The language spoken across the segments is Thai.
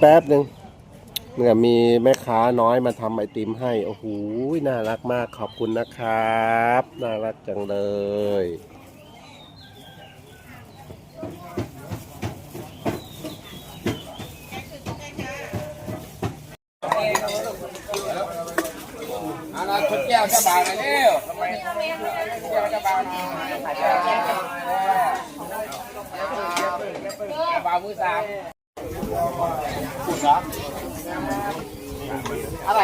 แป๊บหนึ่งเนี่ยมีแม่ค้าน้อยมาทำไอติมให้ โอ้โห น่ารักมากขอบคุณนะครับ น่ารักจังเลย เอาละชุดแก้วเจะบาวหน่อยเร็วทำไมแก้วเจะบ่าวหน่อยแก้วบาวมือสาม อะไร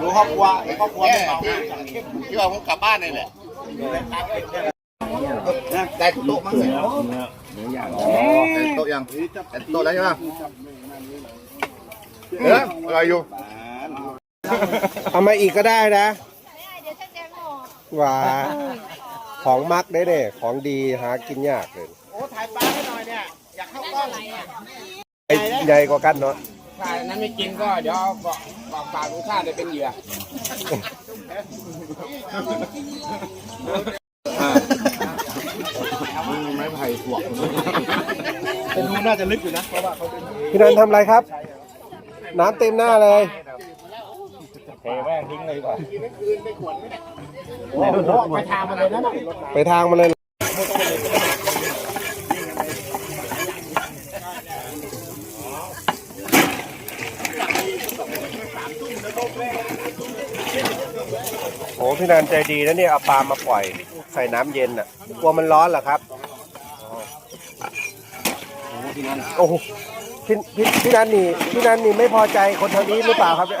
ดูครอบครัวครอบครัวไม่เมาที่ว่าผมกลับบ้านนี่แหละได้โต๊ะมั้งเนี่ยอ๋อได้โต๊ะยังได้โต๊ะแล้วใช่ไหมเอออะไรอยู่เอามาอีกก็ได้นะเดี๋ยวฉัน แจงหมดหวาของมักได้เด้ของดีหากินยากเลยโอ้ถ่ายปลาให้หน่อยเนี่ยอยากเข้ากล้องไอ้ใหญ่กว่ากันเนาะถ้าอันนั้นไม่กินก็เดี๋ยวบอกบอกฝากลูกค้าจะเป็นเหยื่อไม้ไผ่ถั่วเป็นรูน่าจะลึกอยู่นะเพราะว่าเขาเป็นพี่นันทำอะไรครับ น้ำเต็มหน้าเลย เทแม่งทิ้งเลยดีกว่าไปทางมาเลยนะไปทางมาเลยโอ้พี่นันใจดีนะเนี่ยเอาปลามาปล่อยใส่น้ำเย็นอะ กลัวมันร้อนเหรอครับโอ้โหพี่พี่พี่นันนี่พี่นันนี่ไม่พอใจคนทางนี้หรือเปล่าครับเนี่ย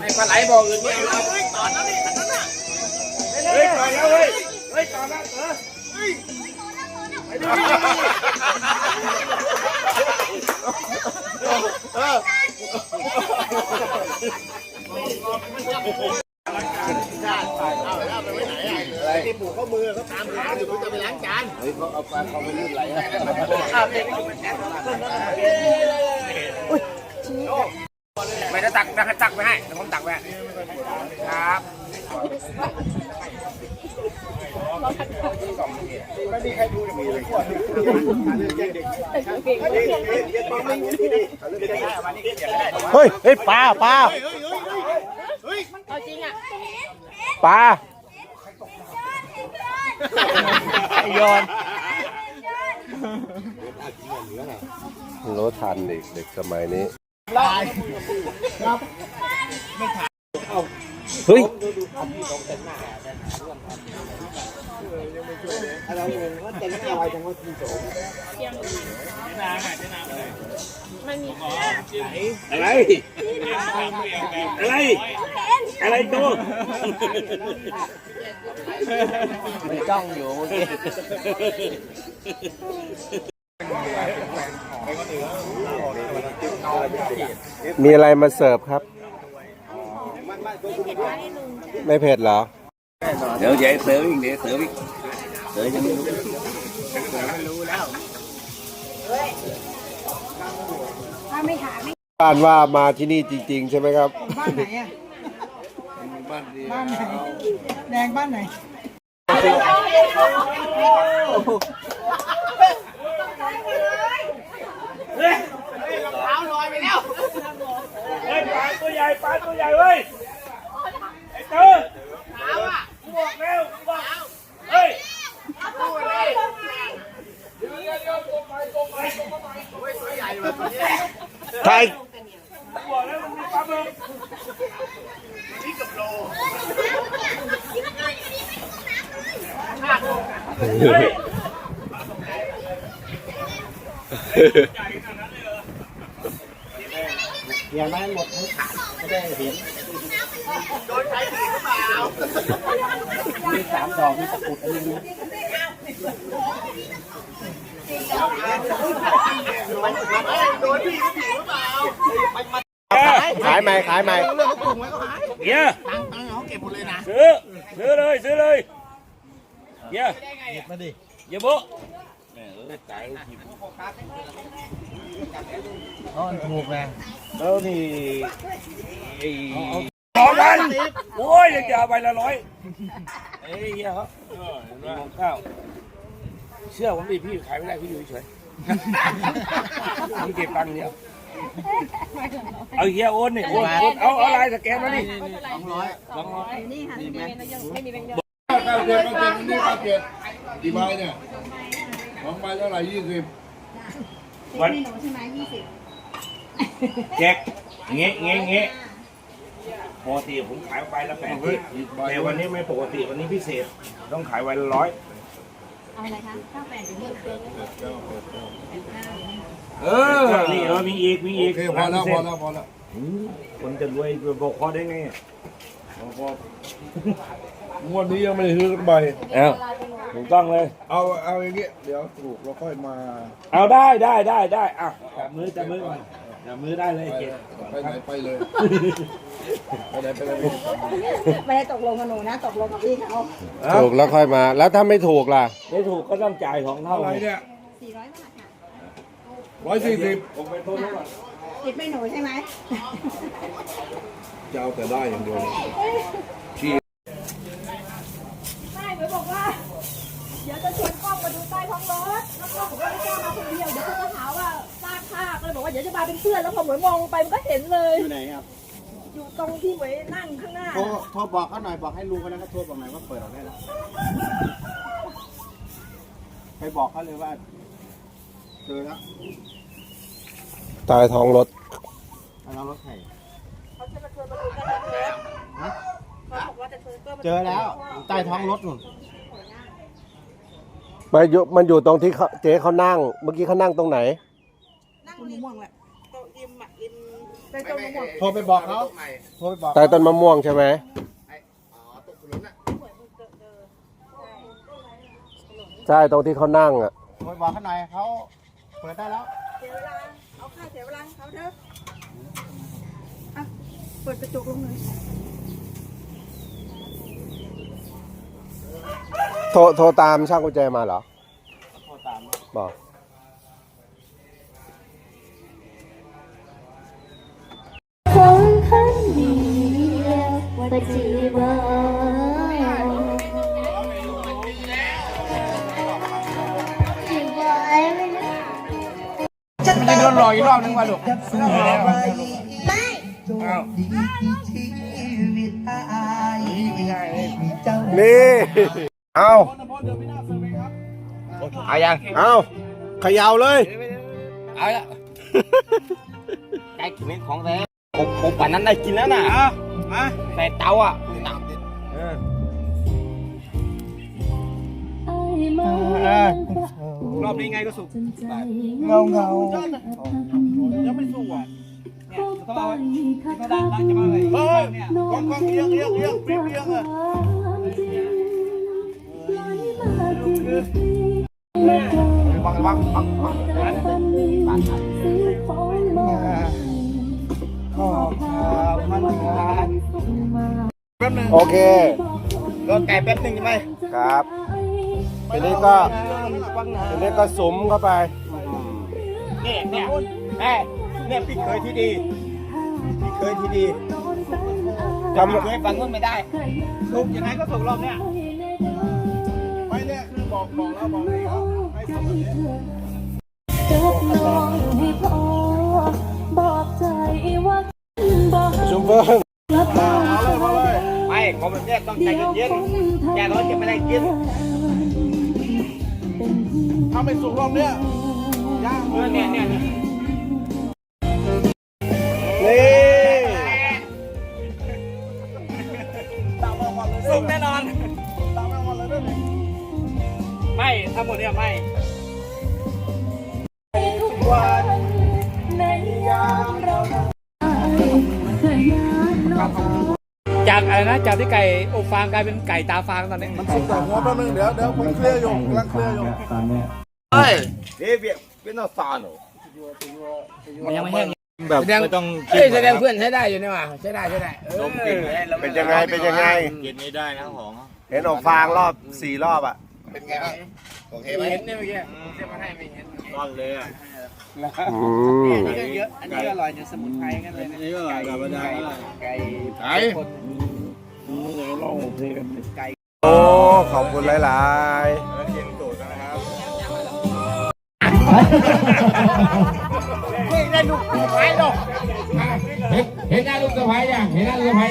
ให้ปลาไหลบอกอื่นไม่เอาเฮ้ยต่อแล้วนี่เฮ้ยต่อแล้วเฮ้ยเฮ้ยต่อแล้วเออที่ผูกข้อมือเขาตามหาอยู่เขาจะไปล้างจาน เฮ้ยเขาเอาปลาเขา ไปลื่นไหลอะไม่ได้ตักนะให้ตักไปให้เดี๋ยวผมตักไปให้ครับไม่มีใครดูอย่างนี้เลยเรื่องแกล้งเด็กเฮ้ยเฮ้ยปลาปลาเอาจริงอะปลาโยน รู้ทันเด็กเด็กสมัยนี้เฮ้ยอะไร อะไร อะไรตัวมันจ้องอยู่เมื่อกี้ มีอะไรมาเสิร์ฟครับ ไม่เผ็ดเหรอ เดี๋ยวใหญ่เสือวิ่งเดี๋ยวเสือวิ่งเสือยังไม่รู้ถ้าไม่หาไม่บ้านว่ามาที่นี่จริง ๆ ใช่ไหมครับ บ้านไหนอะบ้านไหนแดงบ้านไหน เฮ้ยไปลาตัวใหญ่ปลาตัวใหญ่เว้ยไอ้เจ้าบอกแล้วบอกเฮ้ย ใคร บอกแล้วมันมีปลาหมึก น ลี่ยนมาให้หมดทั้งขาไม่ได้เห็น มีสามดอกมีตะกรุดอันนี้ ขายใหม่ขายใหม่เฮียตังตังเขาเก็บหมดเลยนะซื้อซื้อเลยซื้อเลยเฮียมาดิเฮียโบ๊ะอ๋อถูกแรงแล้วนี่ไอ้สองพันโอ้ยยังจะเอาใบละร้อยเอ้ยเฮียครับมองข้าวเชื่อผมดิพี่ขายไม่ได้พี่อยู่เฉยๆผมเก็บตังค์เดียว เอาเฮียโอนนี่โอนโอนเอาเอาลายสแกนมาดิสองร้อยสองร้อยนี่ค่ะนี่เป็นยังไม่มีแบงค์เยอะเก้าเจ็ดเก้าเจ็ดนี่เก้าเจ็ดกี่ใบเนี่ยสองใบเท่าไหร่ยี่สิบวันหนูใช่ไหมยี่สิบแจ็คเงี้ยเงี้ยเงี้ยปกติผมขายใบละแปดสิบแต่วันนี้ไม่ปกติวันนี้พิเศษ ต้องขายใบละร้อยเอาอะไรคะเก้าแปดถึงเยอะเกิน เออนี่เออมีอีกมีโออีกเคพอแล้วพอแล้วพอแล้วคนจะรวยบอกคอได้ไงงวดนี้ยังไม่ได้ซื้อสักใบเอ้าถูกต้องเลย เอาเอาอย่างเงี้ยเดี๋ยวถูกเราค่อยมา เอาได้ได้ได้ได้อะจับมือจับมือก่อนจับมือได้เลยเกศไปไหนไปเลยไปไหนไปเลยไม่ได้ตกลงกับหนูนะ ตกลงกับพี่เขาถูกแล้วค่อยมา แล้วถ้าไม่ถูกล่ะ ไม่ถูกก็ต้องจ่ายของเท่าอะไรไงเนี่ยสี่ร้อยบาทค่ะ ร้อยสี่สิบผมไปโทษก่อนติดไม่หนูใช่ไหมจะเอาแต่ได้อย่างเดียวเลยใช่หนูบอกว่า เดี๋ยวจะชวนกล้องมาดูใต้ท้องรถ แล้วก็บอกว่าไม่กล้ามาคนเดียว เดี๋ยวเขาจะหาว่าซากภาพก็เลยบอกว่าเดี๋ยวจะมาเป็นเพื่อน แล้วพอหมวยมองลงไปมันก็เห็นเลย อยู่ไหนครับ อยู่ตรงที่หมวยนั่งข้างหน้า โทรโทรบอกเขาหน่อย บอกให้ลุงเขานะเขาโทรบอกหน่อยว่าเปิดออกได้แล้ว ไปบอกเขาเลยว่า เจอแล้วตายท้องรถเอารถไข่เขาจะมาชวนมาดูใต้ท้องรถเขาบอกว่าจะชวนก็มาดูเจอแล้วใต้ท้องรถนู่นมันอยู่มันอยู่ตรงที่เขาเจ๊เขานั่ง เมื่อกี้เขานั่งตรงไหน นั่งริมม่วงแหละโต๊ะริมอะริมใต้ต้นมะม่วงโทรไปบอกเขาโทรไปบอกใต้ต้นมะม่วงใช่ไหมใช่ตรงที่เขานั่งอะโทรไปบอกเขาหน่อยเขา เปิดได้แล้ว เสียเวลา เอาค่าเสียเวลาเขาเถอะอะเปิดกระจกลงเลยโทรโทรตามช่างกุญแจมาเหรอ โทรตามบอก คนคันเดียวปฏิบัติ ไม่ได้โดนหลอกอีกรอบนึงว่ะลูกนี่ เอาเอายัง เอาเขย่าเลย เอาละได้กินของแท้ผมผมป่านนั้นได้กินแล้วน่ะแต่เตาอะ รอบนี้ไงก็สุกเงาเงายังไม่สุกอะเนี่ยต้องเอาเขาดังดังจะมาเลยเฮ้ยกองกองเลี้ยงเลี้ยงเลี้ยงเลี้ยงเลี้ยงอะบังบังบังบังโอเคโดนไก่แป๊บนึงใช่ไหมครับทีนี้ก็ ทีนี้ก็สุมเข้าไปนี่เนี่ยแม่เนี่ยพี่เคยที่ดีพี่เคยที่ดีทำพี่เคยฟังนู้นไม่ได้สุกยังไงก็สุกรอบเนี้ยไม่เนี่ยคือบอกบอกแล้วบอกเลยครับให้สุกแบบนี้จบน้องให้พอบอกใจว่าบอกชุมเบิ้งรับฟังไม่ของแบบเนี้ยต้องใจเย็นๆแกร้อนจะไม่ได้กิน ถ้าไม่สุกรอบเนี้ยย่างเนี่ยเนี่ยเนี่ยนี่สุกแน่นอน ไม่ทั้งหมดเนี่ยไม่ทุกวันในยามเรา จากอะไรนะจากที่ไก่อกฟางกลายเป็นไก่ตาฟางตอนนี้มันสุกแต่หัวแป๊บนึงเดี๋ยวเดี๋ยวผมเคลียร์อยู่กำลังเคลียร์อยู่เฮ้ยเฮ้ยเบียเป็นน้องซานเหรอมันยังไม่แห้งแบบแสดงไม่ต้องเอ้ยแสดงเพื่อนใช้ได้อยู่นี่หว่าใช้ได้ใช้ได้เออเป็นยังไงเป็นยังไงกินไม่ได้นะของเห็นออกฟางรอบสี่รอบอะเป็นไงบ้างโอเคไหมเห็นเนี่ยเมื่อกี้เสียมาให้ไม่เห็นก้อนเลยอะ อืมเยอะ อันนี้ก็อร่อยเนี่ยสมุนไพรกันเลยนะนี่ก็ธรรมดา ไก่ไก่โอ้ขอบคุณหลายเห็นหน้าลูกสะพ้ายยังเห็นหน้าลูกสะพ้ายยังสวยไหม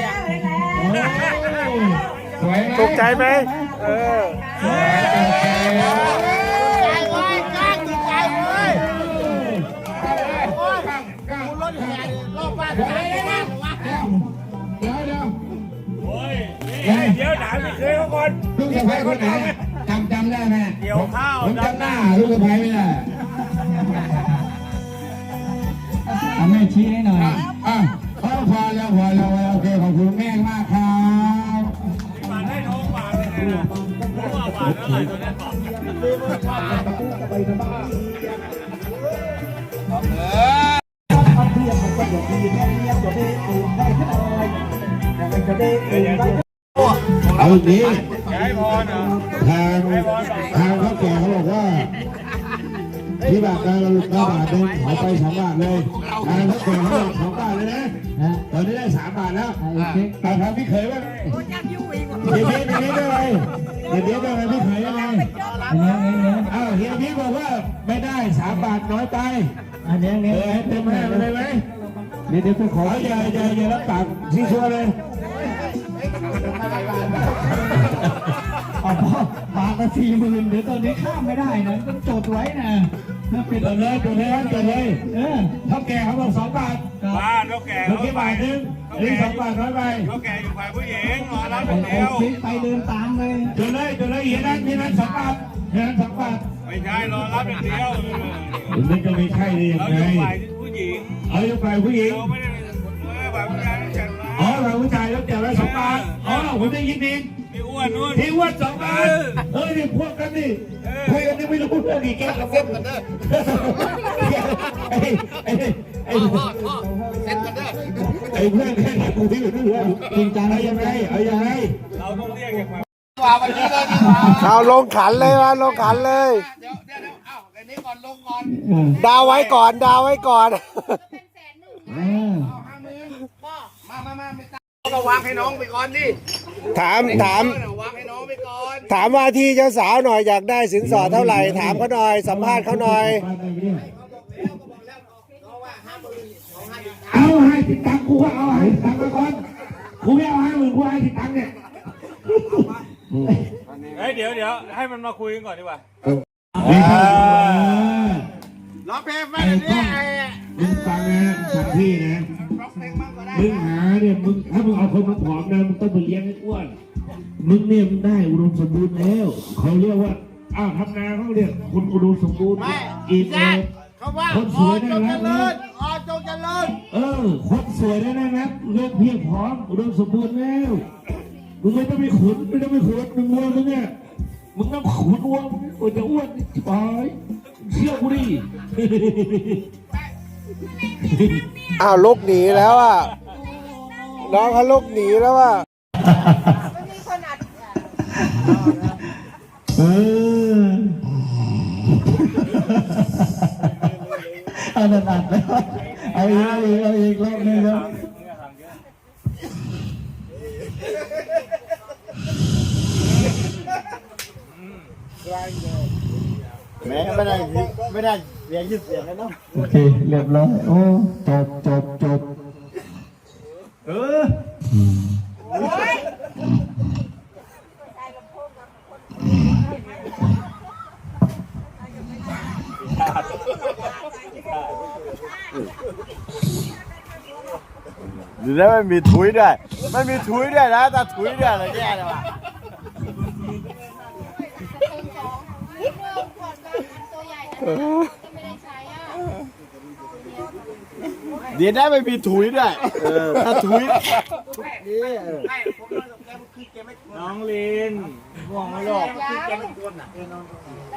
ๆถูกใจไหมเออ สวยเคนไหนจำจำได้ไหมเกี่ยวข้าวผมจำหน้าลูกสะพ้ายไม่ได้ แต่ทางพี่เขยว่าเฮียวเบี้ยยังไงได้ไหมเฮียวเบี้ยได้ไหมพี่เขยยังไงอ้าวเฮียเบี้ยบอกว่าไม่ได้สามบาทน้อยไปอันนี้เนี่ยอให้เต็มแม่ไปเลยไหมเดี๋ยวเดี๋ยวไปขออย่าอย่าอย่ารับปากซีซัวเลยอาพ่อปากละสี่หมื่นเดี๋ยวตอนนี้ข้ามไม่ได้นะต้องจดไว้นะถ้าเป็นจดเลยจดเลยจดเลยเออเท่าแก่เขาบอกสองบาทบ้านเขาแก่เมื่อกี้บาทนึง นนี้สองบาทน้อยไปเขาแก่อยู่ฝ่ายผู้หญิงรอรับเอาเดียวคลิปไปเดินตามเลยจดเลยจดเลยเฮียนั่นเฮียนั่นสองบาทเฮียนั่นสองบาทไม่ใช่รอรับอย่างเดียวมันจะไม่ใช่ได้ยังเราไงอยู่ฝ่ายผู้หญิงเอาอยู่ฝ่ายผู้หญิงเราไม่ได้ฝ่ายผู้ชายจัดมาอ๋อฝ่ายผู้ชายแล้วแจกไว้สองบาทอ๋อผมได้ยินเองพี่ อ้วนนู่นที่ว่าสองบาทเฮ้ยนี่พวกกันนี่คุยกันนี่ไม่รู้เรื่องอีกแกกับเส้นกันเด้อไอ้ไอ้ไอ้ไอ้เพื่อนแค่ไหนกูที่อยู่ด้วยจริงจังเอายังไงเอายังไงเราต้องเรียกอย่างไรเอาลงขันเลยมาลงขันเลยดาวไว้ก่อนดาวไว้ก่อน ก็วางให้น้องไปก่อนดิถามถามวางให้น้องไปก่อนถามว่าที่เจ้าสาวหน่อยอยากได้สินสอดเท่าไหร่ ถามเขาหน่อยสัมภาษณ์เขาหน่อย เอาให้ติดตังค์กูก็เอาให้ติดตังค์มาก่อนกูไม่เอาให้มึงกูให้ติดตังค์เนี่ยเฮ้ยเดี๋ยวเดี๋ยวให้มันมาคุยกันก่อนดีกว่าร้องเพลงไปไอ้เนี่ก้อยง มึงฟังนะฟังพี่นะมึงหาเนี่ยมึงถ้ามึงเอาคนมาผอมนะมึงต้องไปเลี้ยงให้อ้วน มึงเนี่ยมึงได้อุดมสมบูรณ์แล้ว เขาเรียกว่า อ้าวทำนาเขาเรียกคุณอุดมสมบูรณ์อีกแล้วเขาว่าคนสวยได้แล้วนะออจงเจริญเออคนสวยได้แล้วนะเรื่องเพียงพร้อมอุดมสมบูรณ์แล้วมึงไม่ต้องไปขุนไม่ต้องไปขุนมึงวัวมึงเนี่ยมึงต้องขุนวัวมึงกว่าจะอ้วนไปเชื่อกูดิ อ้าวลุกหนีแล้วอะน้องเขาลุกหนีแล้วอะเออเอาหนักๆแล้วเอาอีกเอาอีกเอาอีกรอบหนึงแล้วแม่ไม่ได้ไม่ได้ เรียนยืดเสียงแล้วเนาะโอเค เรียบร้อย โอ้ จบจบจบหรือแล้วมันมีถุยด้วยมันมีถุยด้วยนะแต่ถุยด้วยอะไรแย่เลยว่ะตัวใหญ่นะไม่ได้ใช้อะ เดี๋ยวได้ไม่มีถุยด้วยเออถ้าถุยนี่เออน้องลินห่วงไม่หรอก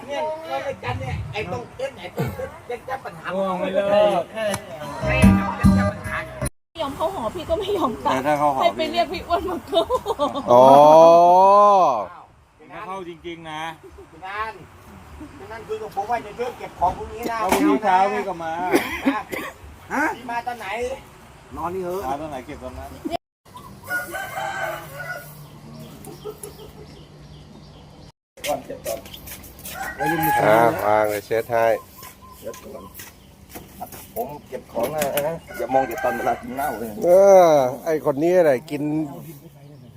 เนี่ยเราไปกันเนี่ยไอ้ตรงเต้นไอ้ตรงเต้นจะจะปัญหาห่วงไม่เลิกไม่ยอมเข้าหอพี่ก็ไม่ยอมกลับถ้าเขาหอให้มไปเรียกพี่อ้วนมาเข้าหออ๋อถ้าเข้าจริงๆนะงานนั่นคือกับผมว่าจะช่วยเก็บของพวกนี้นะถ้าพรุ่งนี้เช้าพี่ก็มาฮะมาตอ นไหนนอนนี่เหรอเช้าตรงไหนเก็บตรงนั้นอ่าวางเลยเช็ดให้ผมเก็บของนะอย่ามองแต่ตอนเวลากินเหล้าเลยเออ ไอคนนี้แหละกิน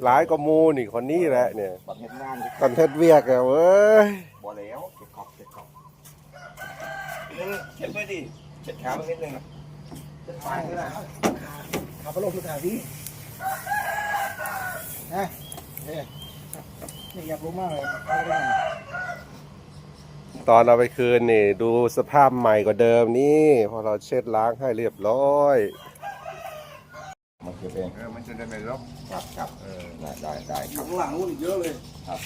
หลายกว่าหมูนี่คนนี้แหละเนี่ย บัดเห็นงานตอนเทศเวียกอะเว้ยบ่แล้วเก็บของเก็บของนึงเช็ดด้วยดิเช็ดขาไปนิดนึงเช็ ดปลายนี่นะขับไปลงทุกทางที่นี่อยากรู้มากเลยตอนเอาไปคืนนี่ ดูสภาพใหม่กว่าเดิมนี่พอเราเช็ดล้างให้เรียบร้อยมันเก็บเองเออมันจะได้ไม่ลบครับครับเออได้ได้ได้ครับข้างหลังนู่นอีกเยอะเลย ครับ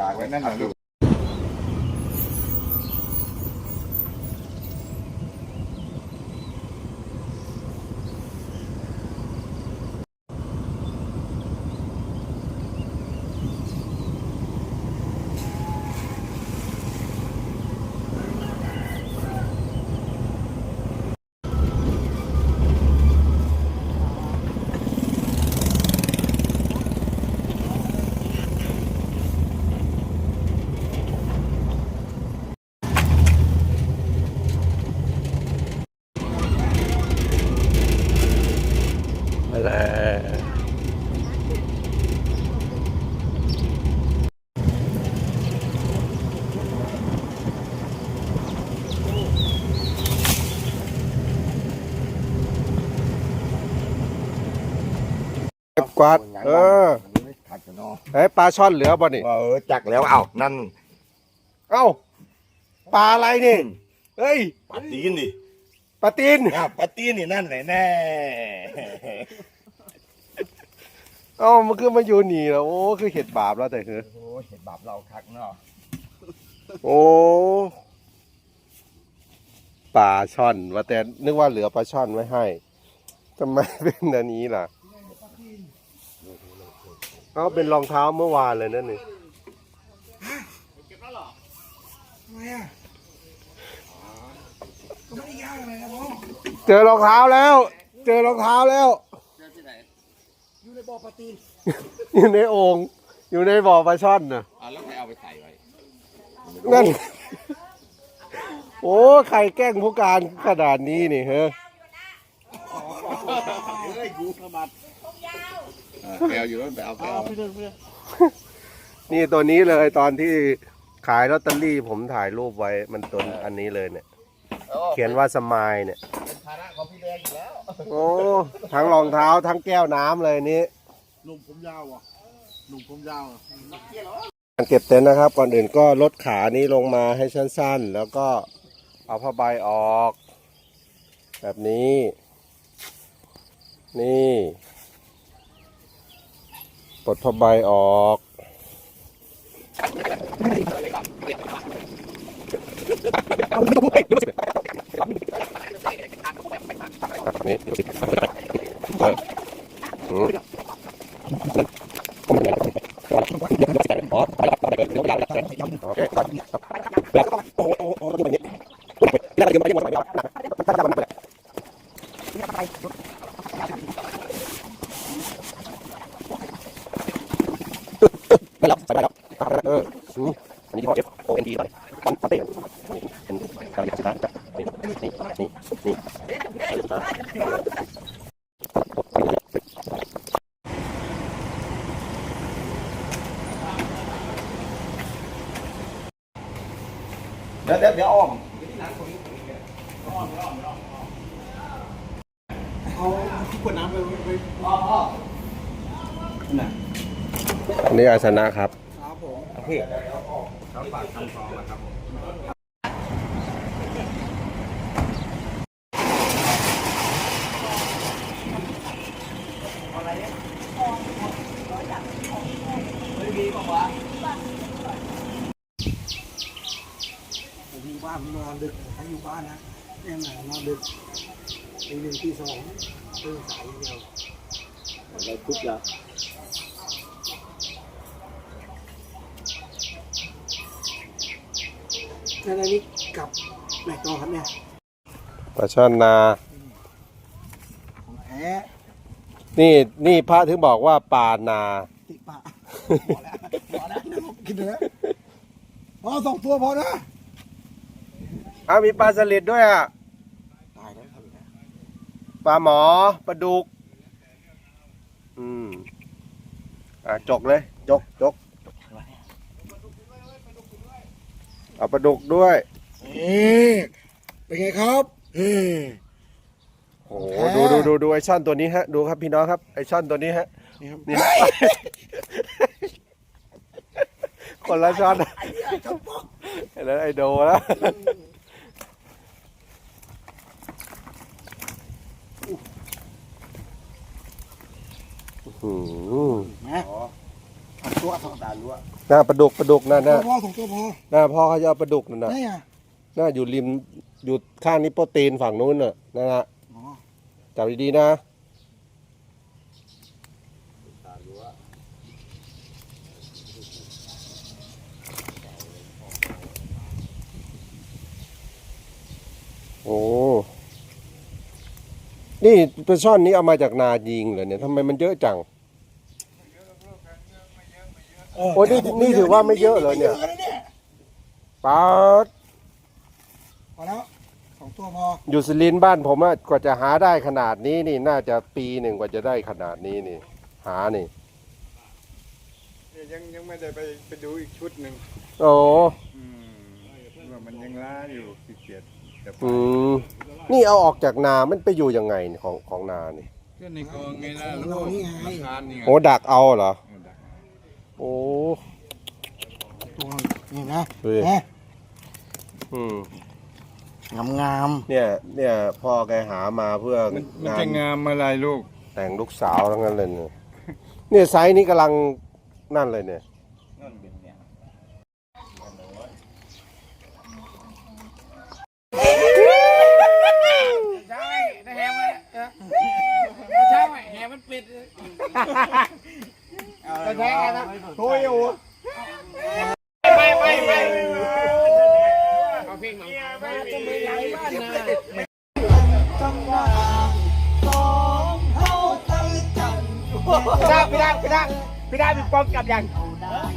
ตากไว้นั่นนะลูก ก็บกวาด เออขัดกันเนาะไอ้ยปลาช่อนเหลือบ่นี่ เออจักแล้วเอ้านั่นเอ้าปลาอะไรนี่เฮ้ยปาตีนดิปลาตีนอะปาตีนนี่นั่นแหละแน่เอ้ามันคือมาอยู่นี่แล้วโอ้คือเห็ดบาปแล้วแต่คือโอ้ยเห็นบาปเราคักเนาะโอ้ปลาช่อนว่าแต่นึกว่าเหลือปลาช่อนไว้ให้ทำไมเป็นอันนี้ล่ะ เอาเป็นรองเท้าเมื่อวานเลยนั่นนี่ทำไมอะก็ไม่ได้ยากอะไรนะพ่อเจอรองเท้าแล้ว เจอรองเท้าแล้ว อยู่ในบ่อปลาตีนอยู่ในโอ่งอยู่ในบ่อปลาช่อนน่ะอะแล้วใครเอาไปใส่ไว้นั่น โอ้ใครแกล้งผู้การขนาดนี้นี่เฮ้ แกวอยู่แล้วไปเอาแกวนี่ตัวนี้เลยตอนที่ขายลอตเตอรี่ผมถ่ายรูปไว้มันตัวอันนี้เลยเนี่ย เขียนว่าสมายเนี่ยภาระของพี่แดงอยู่แล้วโอ้ทั้งรองเท้าทั้งแก้วน้ำเลยนี่หนุ่มผมยาวอะหนุ่มผมยาวอะการเก็บเต็นท์นะครับ ก่อนอื่นก็ลดขานี้ลงมาให้สั้นๆ แล้วก็เอาผ้าใบออก แบบนี้ นี่ ดผ้าใบออกนี่เอออืมไม่ นะครับ ครับผมพี่เขาฝากคำฟ้องนะครับผมผมอยู่บ้านนอนดึกถ้าอยู่บ้านนะแน่นอนนอนดึกตีหนึ่งตีสองตื่นสายเดียวเราทุบแล้ว แล้วอันนี้กลับไหนต่อครับเนี่ยปลาช่อนนา ของแท้นี่นี่พระถึงบอกว่าป่านา ติปะพอแล้วพอแล้วกินเถอะพอสองตัวพอนะอ้าวมีปลาสลิดด้วยอะ ตายแล้วครับเนี่ยปลาหมอปลาดุก อืม อะ จกเลย จกจก เอาปลาดุกด้วยนี่เป็นไงครับนี่โอ้โหดูดูดูดูไอช่อนตัวนี้ฮะ ดูครับพี่น้องครับไอช่อนตัวนี้ฮะนี่ครับนี่คนละช่อนแล้วไอโดแล้วอื้อหือนะสองตัวสองตาล้ว หน้าปลาดุกปลาดุกหน้าหตัน้าวพอสองตัวพอหน้าพ่อเขาจะเอาปลาดุกนั่นน่ะได้อะหน้าอยู่ริมอยู่ข้างนี้โปรตีนฝั่งนู้นน่ะนั่นนะอ๋อจับดีๆนะโอ้ นี่ปลาช่อนนี้เอามาจากนายิงเหรอเนี่ยทำไมมันเยอะจัง โอ้นี่นี่ถือว่าไม่เยอะเหรอเนี่ยไม่เยอะะปลาดพอแล้วสองตัวพออยู่สุรินทร์บ้านผมอะกว่าจะหาได้ขนาดนี้นี่น่าจะปีหนึ่งกว่าจะได้ขนาดนี้นี่ หานี่ยังยังไม่ได้ไปไปดูอีกชุดหนึ่งโอ้อืมว่ามันยังล้าอยู่ขี้เกียจจะไปอืมนี่เอาออกจากนามันไปอยู่ยังไงเนี่ยของของนานี่ก็ในกองไงล่ะของเรานี่ไงทานนี่ไงโอ้ดักเอาเหรอ โอ้ตัวนี่นะเฮ้ยนะอืมงามงามเนี่ย เนี่ยพ่อแกหามาเพื่อมันมันงาจะนงามอะไรลูก แต่งลูกสาวทั้งนั้นเลยเนี่ยเนี่ยไซส์นี้กำลังนั่นเลยเนี่ย ใช่นะแฮมไหมใช่ไหมแฮมมันปิด จะแทงกันนะโอยโอ้ไม่ไม่ไม่เอาเพลงหน่อยจะไม่ย้ายบ้านนะพี่ดาพี่ดาพี่ดาพี่ดาพี่ปองกลับยัง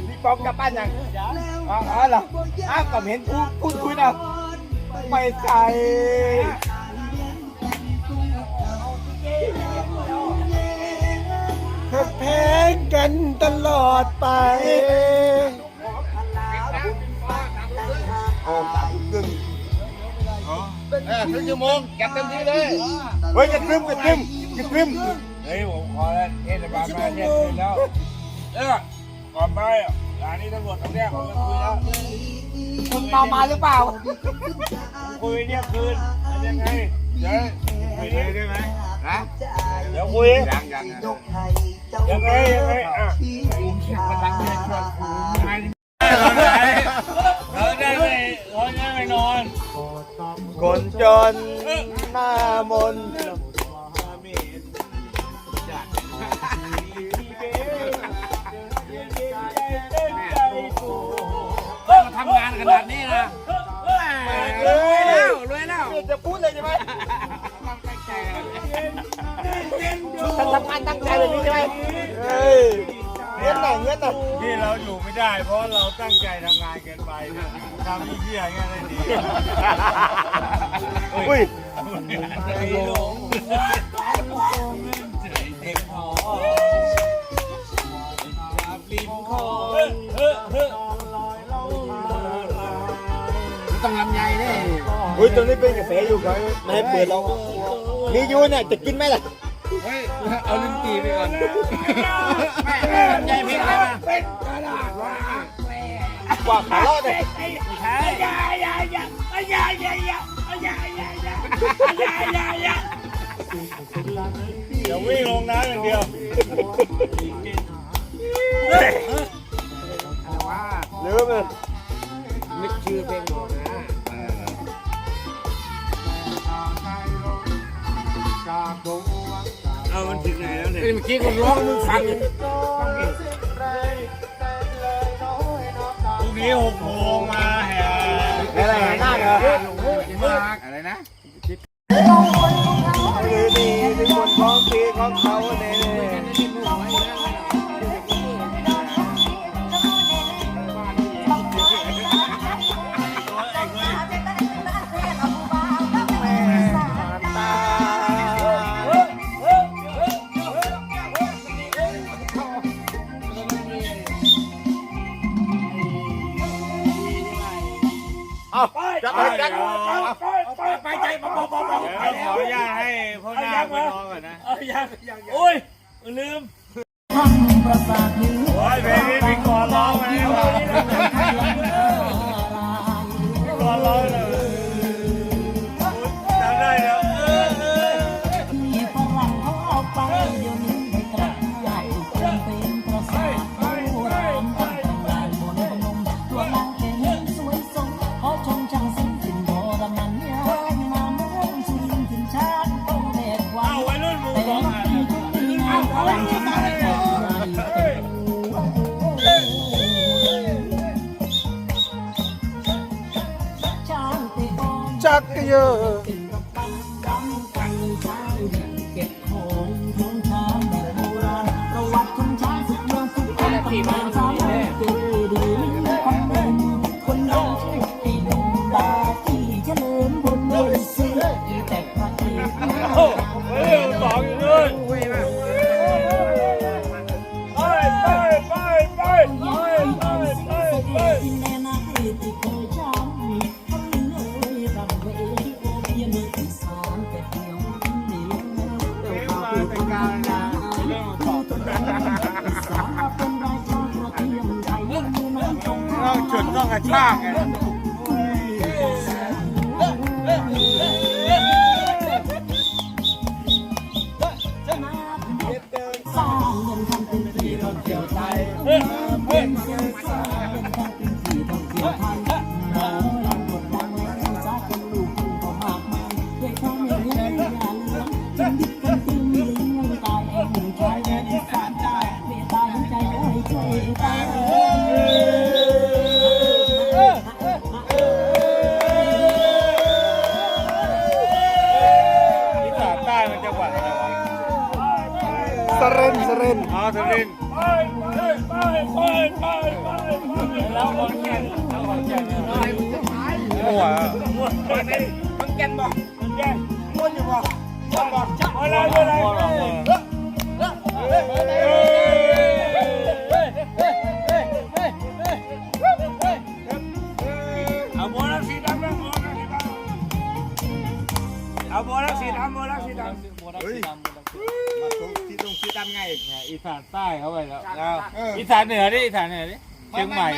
พี่ปองกลับบ้านยังอ๋ออ๋อเหรออ้าวก็เห็นพูดพูดคุยนะไม่ใส่ แพงกันตลอดไปโอ้สามครึ่งเออครึ่งชั่วโมงจัดเต็มที่เลยเฮ้ยจะกรึมจะกรึมจะกรึมเฮ้ยผมขอแล้วเทศบาลมาเนี่ยคืนแล้วเออก่อนไปอะร้านนี้ตำรวจตำรวจผมจะคุยแล้วคุณเมามาหรือเปล่าคุยเนี่ยคืนยังไงเดี๋ยวคุยได้ไหม ฮะเดี๋ยวคุยยังยังยังยังไงยังไงอะเราได้ไปเราได้ไปนอน คนจนหน้ามนต์ต้องทำงานขนาดนี้นะรวยแล้วรวยแล้วจะพูดเลยใช่ไหม ท่านทำงานตั้งใจแบบนี้ใช่ไหมเฮ้ยเงี้ยหน่อยเงี้ยหน่อยที่เราอยู่ไม่ได้ เพราะเราตั้งใจทำงานเกินไปทำที่เที่ยงานได้ดีอุ้ยหลงเด็กหอริมคลองต้องลำไยแน่เฮ้ยตอนนี้เป็นกระแสอยู่ครับไม่ให้เปิดเรามียูเนี่ยจะกินไหมล่ะ เอาลิ้นจีไปก่อนไม่ใจเพลงอะไรมาเป็นกระดาษว่ากว่าขาลอดเลยไม่ใช่ยายายายายายายายายายายาเดี๋ยววิ่งลงน้ำอย่างเดียวลืมเลยนึกชื่อเพลงหมอนะจากดง เอามันถึงไหนแล้วเนี่ยเมื่อกี้คนร้องมึงฟังพรุ่งนี้หกโมงมาแห่อะไรหน้าเหรออะไรนะ 啊，差าษใต้เข้าไปแล้ว อีสานเหนือดิอีสานเหนือดิเชียงใหม่